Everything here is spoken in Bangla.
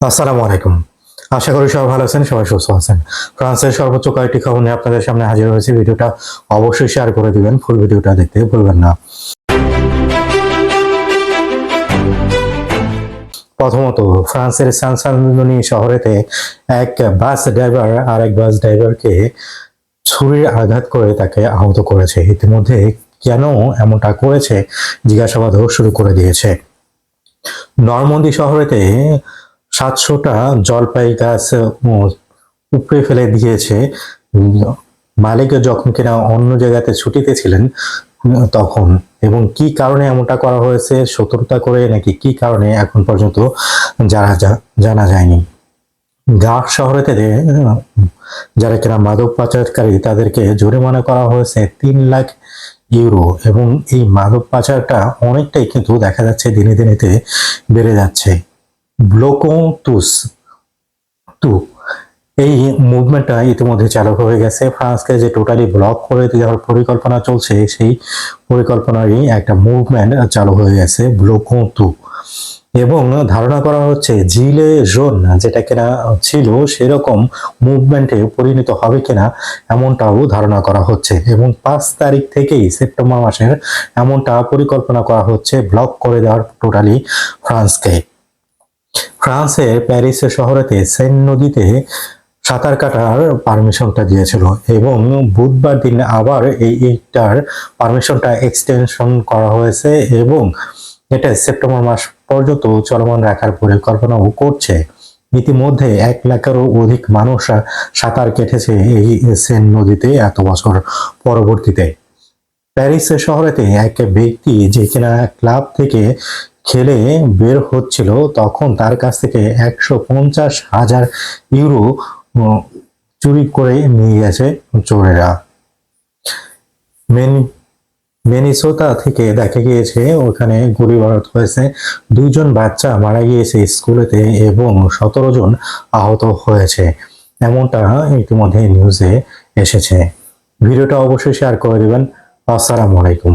আসসালামু আলাইকুম। আশা করি সবাই ভালো আছেন, সবাই সুস্থ আছেন। ফ্রান্সের সর্বোচ্চ কয়েকটি খবর নিয়ে আপনাদের সামনে হাজির হয়েছে। ভিডিওটা অবশ্যই শেয়ার করে দিবেন, ফুল ভিডিওটা দেখতে ভুলবেন না। প্রথমত, ফ্রান্সের সানসানি শহরেতে এক বাস ড্রাইভার আর এক বাস ড্রাইভারকে ছুরির আঘাত করে তাকে আহত করেছে। ইতিমধ্যে কেন এমনটা করেছে জিজ্ঞাসাবাদও শুরু করে দিয়েছে। নরমন্দি শহরেতে সাতশোটা জলপাই গাছ উপড়ে ফেলে দিয়েছে। মালিক যখন কিনা অন্য জায়গাতে ছুটিতে ছিলেন তখন, এবং কি কারণে এমনটা করা হয়েছে, সতর্কতা করে নাকি কি কারণে এখন পর্যন্ত জানা জানা যায়নি। গাঁ শহরেতে যারা কিনা মাদক পাচারকারী, তাদেরকে জরিমানা করা হয়েছে তিন লাখ ইউরো, এবং এই মাদক পাচারটা অনেকটাই কিন্তু দেখা যাচ্ছে দিনে দিনেতে বেড়ে যাচ্ছে। ব্লোকং তুস তু। এই মুভমেন্টটা ইতিমধ্যে চালু হয়ে গেছে। ফ্রান্সকে যে টোটালি ব্লক করে দেওয়ার পরিকল্পনা চলছে, সেই পরিকল্পনারই একটা মুভমেন্ট চালু হয়ে গেছে ব্লোকং তু এবং ধারণা করা হচ্ছে জিলে জোন যেটা কিনা ছিল সেরকম মুভমেন্টে পরিণত হবে কিনা, এমনটাও ধারণা করা হচ্ছে। এবং পাঁচ তারিখ থেকেই সেপ্টেম্বর মাসের এমনটা পরিকল্পনা করা হচ্ছে ব্লক করে দেওয়ার টোটালি ফ্রান্সকে। ফ্রান্সের প্যারিস শহরেতে সেন নদীতে সাঁতার কাটার পারমিশনটা দিয়েছিল এবং বুধবার দিন আবার এই এইটার পারমিশনটা এক্সটেনশন করা হয়েছে এবং এটা সেপ্টেম্বর মাস পর্যন্ত চলমান রাখার পরিকল্পনাও করছে। ইতিমধ্যে এক লাখেরও অধিক মানুষ সাঁতার কেটেছে এই সেন নদীতে এত বছর পরবর্তীতে। প্যারিস শহরেতে এক ব্যক্তি যে কিনা ক্লাব থেকে খেলে বের হচ্ছিল তখন তার কাছ থেকে একশো পঞ্চাশ হাজার ইউরো চুরি করে নিয়ে গেছে চোরেরা। মেন মেনিসোতা থেকে দেখা গিয়েছে ওখানে গুলি বারত হয়েছে। দুইজন বাচ্চা মারা গিয়েছে স্কুলেতে এবং সতেরো জন আহত হয়েছে। এমনটা ইতিমধ্যে নিউজে এসেছে। ভিডিওটা অবশ্যই শেয়ার করে দিবেন। আসসালামু আলাইকুম।